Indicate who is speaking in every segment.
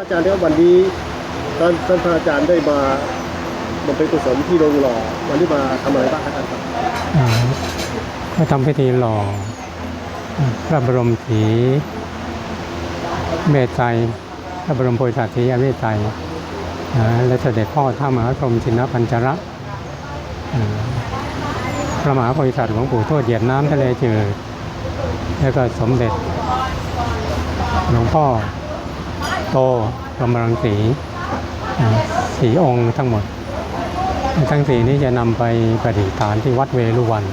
Speaker 1: อาจารย์ครับวันนี้ท่านท่านพระอาจารย์ได้มาบำเพ็ญกุศลที่โรงหล่อวันนี้มาทำอะไรบ้างครับอาจารย์ครับ
Speaker 2: ก็ทำพิธีหล่อพระบรมศรีเมตไตรพระบรมโพธิสัตว์ศรีอเวไตรและเสด็จพ่อท่ามหาพรหมชินปัญจระพระมหาโพธิสัตว์หลวงปู่ทวดเหยียบน้ำทะเลจืดแล้วก็สมเด็จหลวงพ่อ โตพรหมรังสีสีองค์ทั้งหมด ทั้งสี่นี้จะนำไปประดิษฐานที่วัดเวรุวัน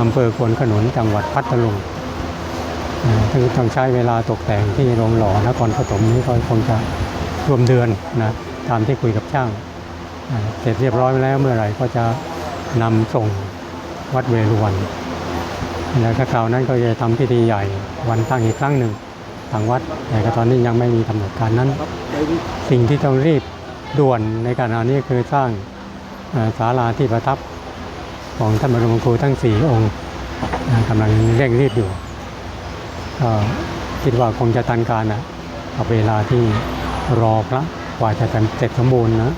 Speaker 2: อำเภอควนขนุนจังหวัดพัทลุงซึ่งต้องใช้เวลาตกแต่งที่โรงหล่อนครปฐมนี้ก็คงจะรวมเดือนนะตามที่คุยกับช่าง เสร็จเรียบร้อยแล้วเมื่อไหร่ก็จะนำส่งวัดเวรุวัน แล้วก็คราวนั้นก็จะทำพิธีใหญ่วันตั้งอีกครั้งหนึ่ง ทางวัดแต่ก็ตอนนี้ยังไม่มีกำหนดการนั้น
Speaker 1: ครับใน
Speaker 2: สิ่งที่ต้องรีบด่วนในขณะนี้คือสร้างเอ่อศาลาที่ประทับของท่านบรมครูทั้งสี่องค์อ่ากำลังเร่งรีบอยู่ก็คิดว่าคงจะทันการนะกับเวลาที่รอพระกว่าจะเสร็จสมบูรณ์นะ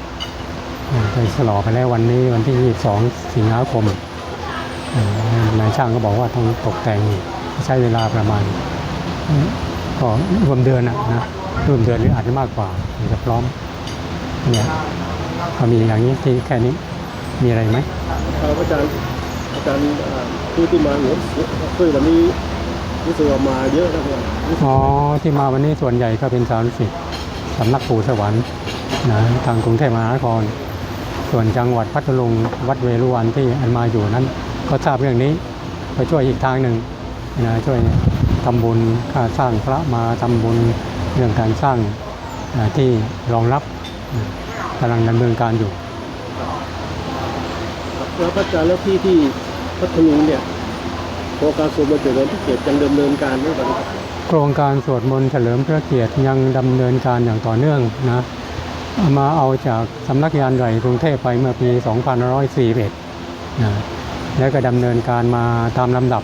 Speaker 2: อ่าไปฉลองไปแล้ววันนี้วันที่ 22 สิงหาคมอ่านายช่างก็บอกว่าต้องตกแต่งใช้เวลาประมาณ ก็รวมเดือนนะนะรวมเดือนหรืออาจจะมากกว่าถึงจะพร้อมเนี่ยก็มีอย่างนี้ที่แค่นี้มีอะไรไหม
Speaker 1: ครับอาจารย์อาจารย์อ่าผู้ที่มาหัวช่วยวันนี้รู้สึกว่ามาเยอะนะครับรู้สึก
Speaker 2: อ๋อที่มาวันนี้ส่วนใหญ่ก็เป็นสาวสิทธิ์สำนักปู่สวรรค์นะทางกรุงเทพมหานคร ส่วนจังหวัดพัทลุงวัดเวรุวันที่อันมาอยู่นั้น ก็ทราบเรื่องนี้ไปช่วยอีกทางหนึ่งนะช่วย ทำบุญค่าสร้างพระมาทำบุญเรื่องการสร้างอ่าที่รองรับนะกำลังดำเนินการอยู่
Speaker 1: แล้วพระอาจารย์แล้วที่ที่พัทลุงเนี่ยโครงการสวดมนต์เจริญที่เกียรติยังดำเนินการด้วยกันครับ
Speaker 2: โครงการสวดมนต์เฉลิมพระเกียรติยังดำเนินการอย่างต่อเนื่องนะเอามาเอาจากสำนักงานใหญ่กรุงเทพไปเมื่อปี 2541นะแล้วก็ดำเนินการมาตามลำดับ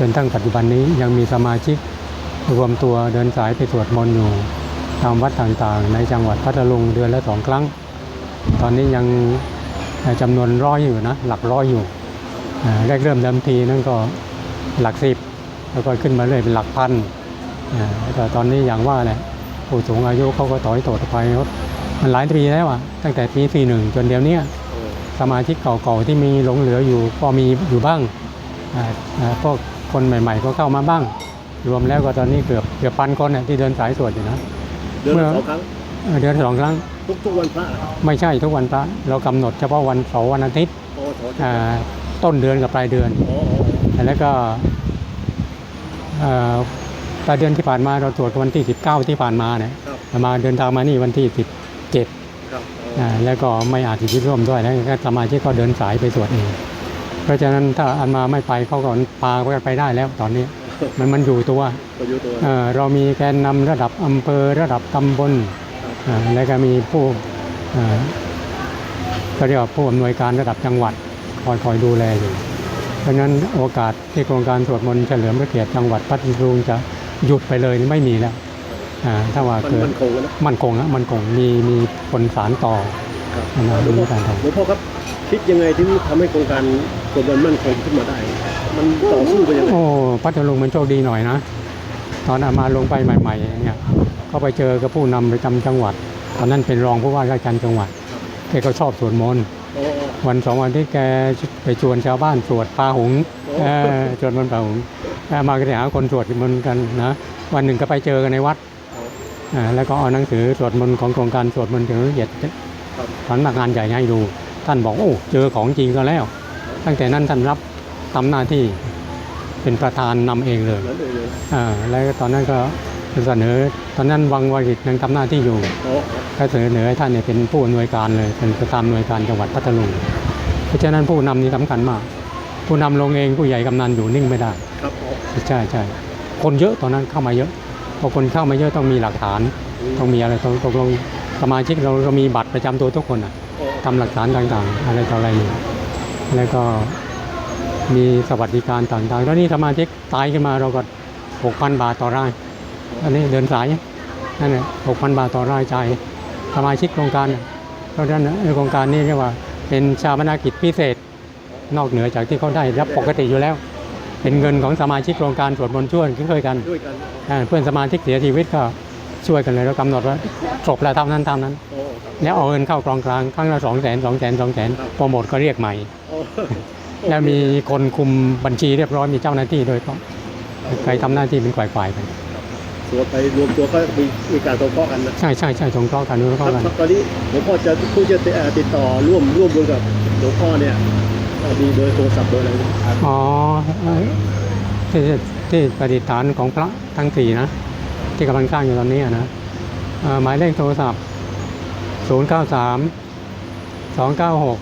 Speaker 2: จนตั้งปัจจุบันนี้ยังมีสมาชิกรวมตัวเดินสายไปสวดมนต์อยู่ตามวัดต่างๆ ในจังหวัดพัทลุงเดือนละสองครั้ง ตอนนี้ยังจำนวนร้อยอยู่นะหลักร้อยอยู่แรกเริ่มเดิมทีนั่นก็หลักสิบแล้วก็ขึ้นมาเรื่อยเป็นหลักพันแต่ตอนนี้อย่างว่าแหละผู้สูงอายุเขาก็ถอยโตดไปมันหลายปีแล้วอะตั้งแต่ปีสี่หนึ่งจนเดี๋ยวนี้สมาชิกเก่าๆที่มีหลงเหลืออยู่ก็มีอยู่บ้างพวก คนใหม่ ๆ ก็เข้ามาบ้าง รวมแล้วก็ตอนนี้เกือบเกือบพันคนน่ะที่เดินสายสวดอยู่นะ
Speaker 1: เดือน
Speaker 2: เมื่
Speaker 1: ละ
Speaker 2: อ
Speaker 1: สองครั้ง
Speaker 2: เออเดือนละสองครั้ง
Speaker 1: ทุกทุกวันพระครับ
Speaker 2: ไม่ใช่ทุกวันพระเรากำหนดเฉพาะวันเสาร์วันอาทิตย์
Speaker 1: โอ้โห
Speaker 2: อ่าต้นเดือนกับปลายเดือน
Speaker 1: อ๋ออ๋อ
Speaker 2: แล้วก็เอ่อปลายเดือนที่ผ่านมาเราตรวจวันที่ 19 ที่ผ่านมาเนี่ย
Speaker 1: ครับ
Speaker 2: มาเดินทางมานี่วันที่ 17
Speaker 1: ครับอ๋อ
Speaker 2: อ่าแล้วก็ไม่อาจจะคิดร่วมด้วยแล้วก็สมาชิกก็เดินสายไปสวดเอง เพราะฉะนั้นถ้าอันมาไม่ไปเขาก็พาไปได้แล้วตอนนี้ มันมันอยู่ตัว
Speaker 1: ประยุทธ์ตัว
Speaker 2: เอ่อเรามีแกนนำระดับอำเภอระดับตำบลอ่าแล้วก็มีผู้เอ่อก็เรียกว่าผู้อำนวยการระดับจังหวัดคอยคอยดูแลอยู่ เพราะฉะนั้นโอกาสที่โครงการสวดมนต์เฉลิมพระเกียรติจังหวัดพัทลุงจะหยุดไปเลยนี่ไม่มีแล้วอ่าถ้าว่า
Speaker 1: มัน
Speaker 2: เกิด
Speaker 1: มันคงนะ
Speaker 2: มันคงอะมันคงมีมีผลสารต่อ
Speaker 1: ครับ
Speaker 2: อนา
Speaker 1: หล
Speaker 2: คว
Speaker 1: ง
Speaker 2: ต
Speaker 1: พ่อ
Speaker 2: การท
Speaker 1: หลวงพ่อครับคิดยังไงถึงทำให้โครงการ สวดมนต์มั่นคงขึ้นมาได้ มันต่อสู้ไปยังไงำ
Speaker 2: โอ้พัทลุงมันโชคดีหน่อยนะ ตอนอามาลงไปใหม่ ๆ เนี่ย ก็ไปเจอกับผู้นำประจำจังหวัด ตอนนั้นเป็นรองผู้ว่าราชการจังหวัดแกก็ชอบสวดมนต์
Speaker 1: อ๋ออ๋อ
Speaker 2: วันสองวันที่แกไปชวนชาวบ้านสวดพาหุง
Speaker 1: โอ้
Speaker 2: เออสวดมนต์พาหุงเออมาก็จะหาคนสวดมนต์กันนะ วันหนึ่งก็ไปเจอกันในวัดอ่าแล้วก็เอาหนังสือสวดมนต์ของโครงการสวดมนต์ถึงละเอียด
Speaker 1: ครับ
Speaker 2: สำนักงานใหญ่ให้ดู ท่านบอกโอ้เจอของจริงก็แล้ว ตั้งแต่นั้นท่านรับทำหน้าที่เป็นประธานนำเองเลย
Speaker 1: นั่นเองเลย
Speaker 2: อ่าแล้วตอนนั้นก็เสนอ ตอนนั้นวังวริตยังทำหน้าที่อยู่
Speaker 1: อ๋อ
Speaker 2: ก็เสนอให้ท่านเนี่ยเป็นผู้อำนวยการเลยเป็นประธานอำนวยการจังหวัดพัทลุงเพราะฉะนั้นผู้นำนี่สำคัญมาก ผู้นำลงเองผู้ใหญ่กำนันอยู่นิ่งไม่ได้
Speaker 1: ครับอ๋อ
Speaker 2: ใช่ใช่คนเยอะตอนนั้นเข้ามาเยอะพอคนเข้ามาเยอะต้องมีหลักฐาน ต้องมีอะไรต้องตกลงสมาชิกเราเรามีบัตรประจำตัวทุกคนอะ
Speaker 1: อ๋อ
Speaker 2: ทำหลักฐานต่างๆ อะไรต่ออะไรอยู่ แล้วก็มีสวัสดิการต่างๆ แล้วนี่สมาชิกตายขึ้นมาเราก็หกพันบาทต่อไร่อันนี้เดินสายนั่นแหละหกพันบาทต่อรายจ่ายสมาชิกโครงการเพราะฉะนั้นโครงการนี้เรียกว่าเป็นชาปนกิจพิเศษนอกเหนือจากที่เขาได้รับปกติอยู่แล้ว เป็นเงินของสมาชิกโครงการสวดมนต์ช่วยกัน
Speaker 1: ด้วยกัน
Speaker 2: เพื่อนสมาชิกเสียชีวิตก็ ช่วยกันเลยแล้วกำหนดว่าจบแล้วเท่านั้นเท่านั้น
Speaker 1: โอ้ครับ
Speaker 2: แล้วเอาเงินเข้ากองกลางครั้งละสองแสนสองแสนสองแสน
Speaker 1: ครับ
Speaker 2: พอหมดก็เรียกใหม่
Speaker 1: โอ้
Speaker 2: แล้วมีคนคุมบัญชีเรียบร้อยมีเจ้าหน้าที่โดยเฉพาะใครทำหน้าที่เป็นฝ่ายๆไป
Speaker 1: สวดไปรวมตัวก็มีมีการตกข้อกันนะ
Speaker 2: ใช่ใช่ใช่สงเคราะห์กันรู้
Speaker 1: ค
Speaker 2: เข้า
Speaker 1: รับ
Speaker 2: กัน
Speaker 1: ครับตอนนี้หลวงพ่อจะผู้จะเอ่อติดต่อร่วมร่วมบุญกับหลวงพ่อเนี่ยเอ่อมีเบอร์โทรศัพท์เบอร์อะไรไหมครับ
Speaker 2: อ๋อเอ่อที่ที่ประดิษฐานของพระทั้งสี่นะ ที่กำลังสร้างอยู่ตอนนี้อะนะเอ่อหมายเลขโทรศัพท์ 0 9 3 2 9 6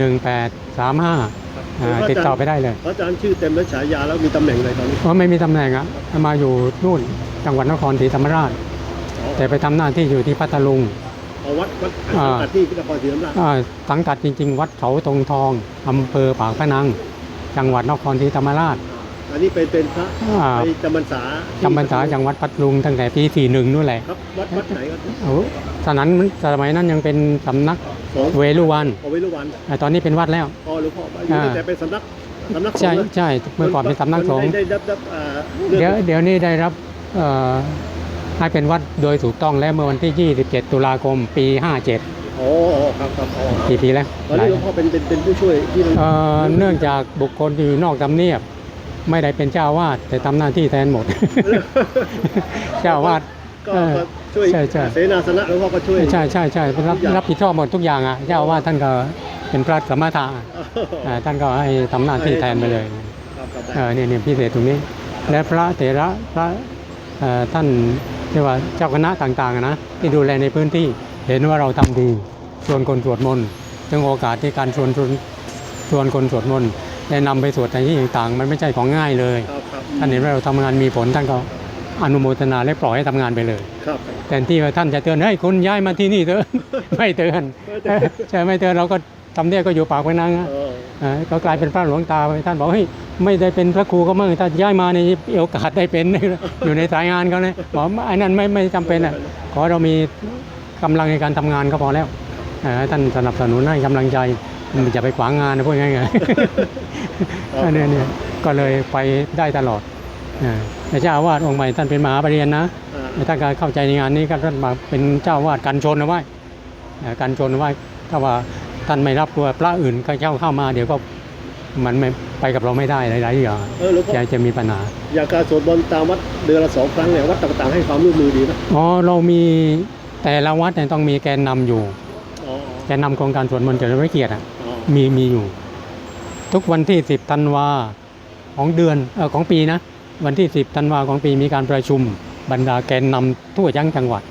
Speaker 2: 1 8 3 5 ติดต่อไปได้เลย
Speaker 1: พระอาจารย์ชื่อเต็มและฉายาแล้วมีตำแหน่งอะไรตอนนี้
Speaker 2: เพราะไม่มีตำแหน่งอะมาอยู่นู่นจังหวัดนครศรีธรรมราช แต่ไปทำหน้าที่อยู่ที่พัทลุง
Speaker 1: เอาวัดวัด
Speaker 2: อ่า
Speaker 1: สังกัดที่นครศรีธรรมราช
Speaker 2: อ่าสังกัดจริง ๆ วัดเขาตรงทองอำเภอปากพนัง จังหวัดนครศรีธรรมราช
Speaker 1: อันนี้เป็นเป็นพระ
Speaker 2: อ่า
Speaker 1: ไปจำพรรษาที่
Speaker 2: จำพรรษาจังหวัดพัทลุงตั้งแต่ปี41นู่นแหละ
Speaker 1: ครับวัดวัดไหนครับ
Speaker 2: โอ้สนั้นสมัยนั้นยังเป็นสำนัก
Speaker 1: สอง
Speaker 2: เวลุวัน
Speaker 1: เอาไว้รุวัน
Speaker 2: อ่าตอนนี้เป็นวัดแล้ว
Speaker 1: พอหลวงพ่ออยู่
Speaker 2: อ่า
Speaker 1: แต่เป็นสำนักสำนักสง
Speaker 2: ใช่
Speaker 1: ฆ์นะ
Speaker 2: ใช่เมื่อก่อนเป็นสำนักสงฆ์
Speaker 1: ได้ได้รับรับอ่า
Speaker 2: เดี๋ยว
Speaker 1: เลื่อน
Speaker 2: เดี๋ยวนี้ได้รับเอ่อให้เป็นวัดโดยถูกต้องแล้วเมื่อวันที่ 27 ตุลาคมปี 57
Speaker 1: โอ้โอ้ครับครับอ๋อ
Speaker 2: กี่ปีแล้ว
Speaker 1: ตอนนี้หลวงพ่อเป็นเป็นเป็นผู้ช่วยที่มัน
Speaker 2: เอ่อเนื่องจากบุคคลที่อยู่นอกทำเนียบ ไม่ได้เป็นเจ้าวาดแต่ทำหน้าที่แทนหมด เจ้าวาด
Speaker 1: ก็
Speaker 2: เออ
Speaker 1: ก็ช่วย
Speaker 2: ใช่ใช่
Speaker 1: เสนาสนะหลวงพ่อก็ช่วย
Speaker 2: ใช่ใช่ใช่รับรับผิดชอบหมดทุกอย่างอะเจ้าอาวาดท่านก็เป็นพระสมถะอ่าท่านก็ให้ทำหน้าที่แทนไปเลย
Speaker 1: ครับครับ
Speaker 2: เออเนี่ยเนี่ยพิเศษตรงนี้ และพระเถระพระเอ่อท่านเรียกว่าเจ้าคณะต่างๆอะนะที่ดูแลในพื้นที่เห็นว่าเราทำดีชวนคนสวดมนต์จึงโอกาสที่การชวนชวนชวนคนสวดมนต์ และนำไปสวดในที่ต่างๆ มันไม่ใช่ของง่ายเลย
Speaker 1: ครับครับ
Speaker 2: ท่านเห็นว่าเราทำงานมีผลท่านก็อนุโมทนาและปล่อยให้ทำงานไปเลย
Speaker 1: ครับ
Speaker 2: แทนที่ว่าท่านจะเตือนให้ยคุณย้ายมาที่นี่เถอะไม่เตือนเออใช่ไม่เตือนเราก็ทำเนี่ยก็อยู่ปากพนังอะ
Speaker 1: เออ
Speaker 2: เออก็กลายเป็นพระหลวงตาไปท่านบอกเฮ้ยไม่ได้เป็นพระครูก็มั่งถ้าย้ายมาในโอกาสได้เป็นอยู่ในสายงานเขาเนี่ยบอกไอ้นั่นไม่ไม่จำเป็นอะขอเรามีกำลังในการทำงานก็พอแล้วเออท่านสนับสนุนให้กำลังใจ อย่าไปขวางงานนะพูดง่ายๆอันเนี้ยเนี่ยก็เลยไปได้ตลอดเออแต่เจ้าอาวาสองค์ใหม่ท่านเป็นมหาปรริญญานะ
Speaker 1: อ่า
Speaker 2: ถ้าการเข้าใจในงานนี้ก็ท่านมาเป็นเจ้าวาดกันชนเอาไว้เอ่อกันชนเอาไว้ถ้าว่าท่านไม่รับตัวพระอื่นก็เข้าเข้ามาเดี๋ยวก็มันไม่ไปกับเราไม่ได้หลายๆอย่าง
Speaker 1: เออหลวงพ่อ
Speaker 2: จะจะมีปัญหา
Speaker 1: อยากการสวดมนต์ตามวัดเดือนละสองครั้งเนี่ยวัดต่างๆให้ความร่วมมือดีนะ
Speaker 2: อ๋อเรามีแต่ละวัดเนี่ยต้องมีแกนนำอยู่
Speaker 1: อ๋อ
Speaker 2: แกนนำโครงการสวดมนต์เฉลิมพระเกียรติอะ
Speaker 1: อ๋อ
Speaker 2: มีมีอยู่ ทุกวันที่ 10ธันวาของเดือนเออของปีนะ วันที่ 10ธันวาของปีมีการประชุมบรรดาแกนนำทั่วยังจังหวัด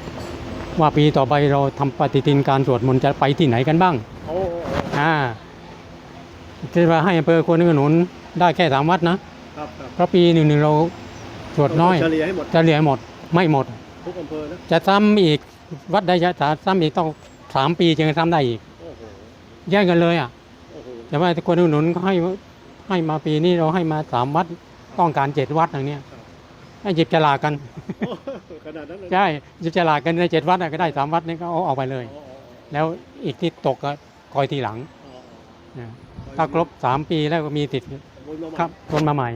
Speaker 2: ว่าปีต่อไปเราทำปฏิทินการสวดมนต์จะไปที่ไหนกันบ้าง
Speaker 1: โอ้
Speaker 2: อ่าที่ว่าให้อำเภอควรขนุนได้แค่สามวัดนะครับ
Speaker 1: ครับ
Speaker 2: เพราะปีหนึ่งหนึ่งเราสวดน้อย
Speaker 1: เฉลี่ยให้หมด
Speaker 2: จะเหลือหมดไม่หมด
Speaker 1: ทุกอำเภอนะ
Speaker 2: จะซ้ำอีกวัดใดจะซ้ำอีกต้องสามปีจึงจะซ้ำได้อีก
Speaker 1: โอ้โห
Speaker 2: แย่งกันเลยอะ
Speaker 1: โอ้โห
Speaker 2: แต่ว่าควรขนุนก็ให้ให้มาปีนี้เราให้มาสามวัดต้องการเจ็ดวัดอย่างเนี้ยให้หยิบฉลากกัน
Speaker 1: ขนาดนั้นเลย
Speaker 2: ใช่หยิบฉลากกันในเจ็ดวัดอะก็ได้สามวัดนี่ก็เอาออกไปเลย
Speaker 1: อ๋อ
Speaker 2: แล้วอีกที่ตกก็คอยทีหลัง
Speaker 1: อ๋อ
Speaker 2: นะ
Speaker 1: อ๋อ
Speaker 2: ถ้าครบสามปีแล้วก็มีติด
Speaker 1: วนมาใหม่
Speaker 2: ครับคนมาใหม่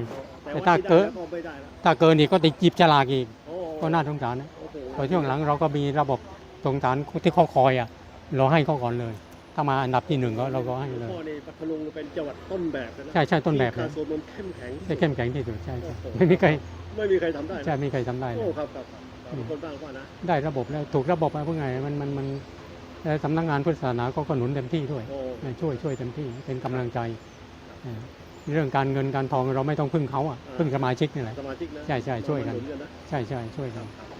Speaker 1: แต่
Speaker 2: ถ้า
Speaker 1: ว่าที่
Speaker 2: เกิด
Speaker 1: ได้แล้วไม่ได้แล้ว
Speaker 2: ถ้าเกินอีกก็ติดจิบฉลากอีก
Speaker 1: โอ้
Speaker 2: ก็น่าสงสารนะ
Speaker 1: โอ้โห
Speaker 2: พอช่วงหลังเราก็มีระบบสงสารที่เขาคอยอะ เราให้เขาก่อนเลย ถ้ามาอันดับที่หนึ่งก็เราก็ให้เลย
Speaker 1: พ่อนี่พัทลุงเป็นจังหวัดต้นแบบเลยนะ
Speaker 2: ใช่ใช่ต้นแบบ
Speaker 1: ที่
Speaker 2: เล
Speaker 1: กายรสวดมนต์เข้มแข็ง
Speaker 2: จะเข้มแข็งที่สุดใช่ใช่
Speaker 1: โอ้โห
Speaker 2: ไม่มีใคร
Speaker 1: ไม่มีใครทำได้นะ
Speaker 2: ใช่ไม่มีใครทำได้เล
Speaker 1: โอ้
Speaker 2: ย
Speaker 1: ครับครับครับบางคนบ้างว่านะ
Speaker 2: ได้ระบบแล้วถูกระบบอะไรพวกไงมันมันมันแล้วสำนักงานพุทธศาสนาก็ก็หนุนเต็มที่ด้วย
Speaker 1: โอ้
Speaker 2: ช่วยช่วยเต็มที่เป็นกำลังใจอ่าเรื่องการเงินการทองเราไม่ต้องพึ่งเขาอะพึ่งสมาชิกนี่แหละ
Speaker 1: สมาชิกนะ
Speaker 2: ใช่ใช่ช่วยกัน
Speaker 1: มาหนุะ
Speaker 2: ใช่ใช่ช่วยกัน
Speaker 1: ครับ